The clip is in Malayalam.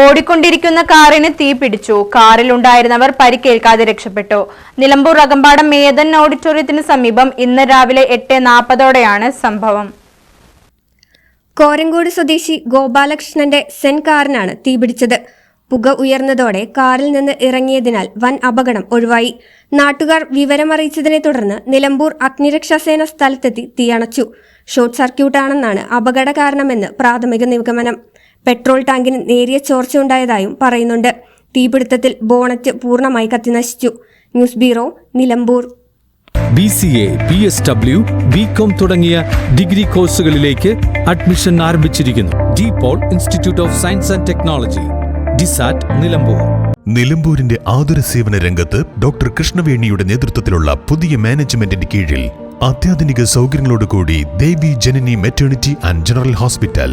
ഓടിക്കൊണ്ടിരിക്കുന്ന കാറിന് തീ പിടിച്ചു. കാറിലുണ്ടായിരുന്നവർ പരിക്കേൽക്കാതെ രക്ഷപ്പെട്ടു. നിലമ്പൂർ അകമ്പാടം മേതൻ ഓഡിറ്റോറിയത്തിന് സമീപം ഇന്ന് രാവിലെ എട്ട് നാൽപ്പതോടെയാണ് സംഭവം. കോരങ്കോട് സ്വദേശി ഗോപാലകൃഷ്ണന്റെ സെൻ കാറിനാണ് തീ പിടിച്ചത്. പുക ഉയർന്നതോടെ കാറിൽ നിന്ന് ഇറങ്ങിയതിനാൽ വൻ അപകടം ഒഴിവായി. നാട്ടുകാർ വിവരമറിയിച്ചതിനെ തുടർന്ന് നിലമ്പൂർ അഗ്നിരക്ഷാസേന സ്ഥലത്തെത്തി തീയണച്ചു ഷോർട്ട് സർക്യൂട്ടാണെന്നാണ് അപകട കാരണമെന്ന് പ്രാഥമിക നിഗമനം. പെട്രോൾ ടാങ്കിന് നേരിയ ചോർച്ചയുണ്ടായതായും പറയുന്നുണ്ട്. തീപിടുത്തത്തിൽ ബോണറ്റ് പൂർണമായി കത്തിനശിച്ചു. News bureau Nilambur. B C A B S W B com തുടങ്ങിയ ഡിഗ്രി കോഴ്സുകളിലേക്ക് അഡ്മിഷൻ ആരംഭിച്ചിരിക്കുന്നു. De Paul institute of science and technology DiSAT Nilambur. നിലമ്പൂരിന്റെ ആതുര സേവന രംഗത്ത് ഡോക്ടർ കൃഷ്ണവേണിയുടെ നേതൃത്വത്തിലുള്ള പുതിയ മാനേജ്മെന്റിന്റെ കീഴിൽ അത്യാധുനിക സൗകര്യങ്ങളോടുകൂടി Devi Janani maternity and general hospital